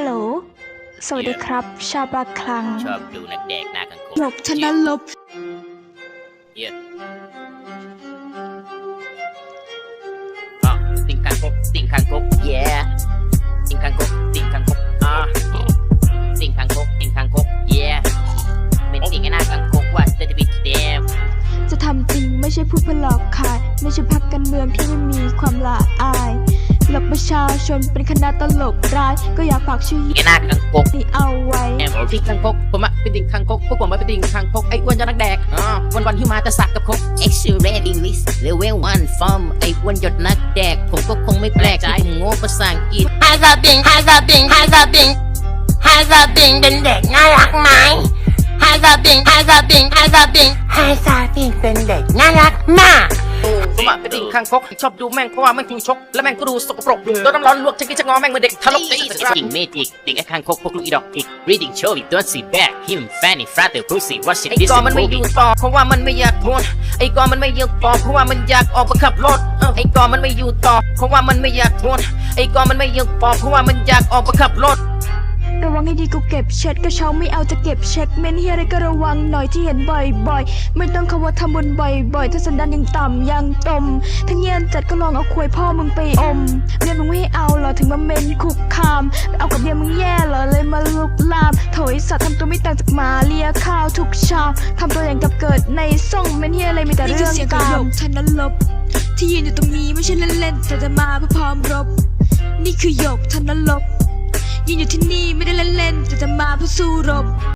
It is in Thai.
ฮัลโหล สวัสดีครับ ชาวบาคลัง ชอบดูนักแดกหน้ากังคกหลบชนะลบ เหี้ยอะติ่งคังคกติ่งคังคก yeah ติ่งคังคกติ่งคังคกอะติ่งคังคกติ่งคังคก yeah เป็นติ่งไอ้หน้ากังคกว่าจะจะบิดเดมจะทำจริงไม่ใช่พูดเพื่อหลอกขาย ไม่ใช่พักการเมืองที่ไม่มีความละอายหลบ ประชาชนเป็นคณะตลกร้าย ก็อยากฝากชื่อไอ้หน้ากังคกนี้เอาไว้ แอมติ่งคังคกผมอะเป็นติ่งคังคกพวกผมอะเป็นติ่งคังคกไอ้อ้วนยอดนักแดกอ่าวันวันๆที่มาแต่สักกับคก X-ray English Level 1 From ไอ้อ้วนยอดนักแดก ผมก็คงไม่แปลกใจโง่ภาษาอังกฤษฮาซาติงฮาซาติงฮาซาติงฮาซาติงเป็นเด็กน่ารักไหมฮาซาติงฮาซาติงฮาซาติงฮาซาติงเป็นเด็กน่ารักมาก ผมอะเป็นติ่งคังคกชอบดูแม่งเพราะว่าแม่งถูกชก และแม่งก็ดูสกปรกโดนน้ำร้อนลวกจะกินจะงอแม่งเหมือนเด็กทารกตีติ่งเมจิกติ่งไอ้คังคกพวกลูกอีดอกอีก reading show it don't see back him fanny frater pussy watching ไอ้กอมันไม่อยู่ต่อเพราะว่ามันไม่อยากทนไอ้กอมันไม่อยู่ต่อเพราะว่ามันอยากออกมาขับรถเอ้าไอ้กอมันไม่อยู่ต่อเพราะว่ามันไม่อยากทนไอ้กอมันไม่อยู่ต่อเพราะว่ามันอยากออกมาขับรถ ระวังให้ดีกูเก็บเช็ดกระเช้าไม่เอาจะเก็บเช็คเมนเฮียอะไรก็ระวังหน่อยที่เห็นบ่อยๆ ไม่ต้องคำว่าทำบุญบ่อยๆ ถ้าสันดานยังต่ำยังตมถ้าเงียนจัดก็ลองเอาควยพ่อมึงไปอมเรียนมึงไม่ให้เอาเหรอถึงมาเมนคุกคามไปเอากับเมียมึงแย่เหรอเลยมาลุกลามโถยสัตว์ทำตัวไม่ต่างจากหมาเลียข้าวทุกเช้าทำตัวอย่างกับเกิดในซ่องเมนเฮียอะไรมีแต่เรื่องกามชนะลบที่ยืนอยู่ตรงนี้ไม่ใช่เล่นๆแต่จะมาเพื่อพร้อมรบ นี่คือหยกธนลบยืนอยู่ที่นี่ ไม่ได้เล่นๆแต่จะมาเพื่อสู้รบ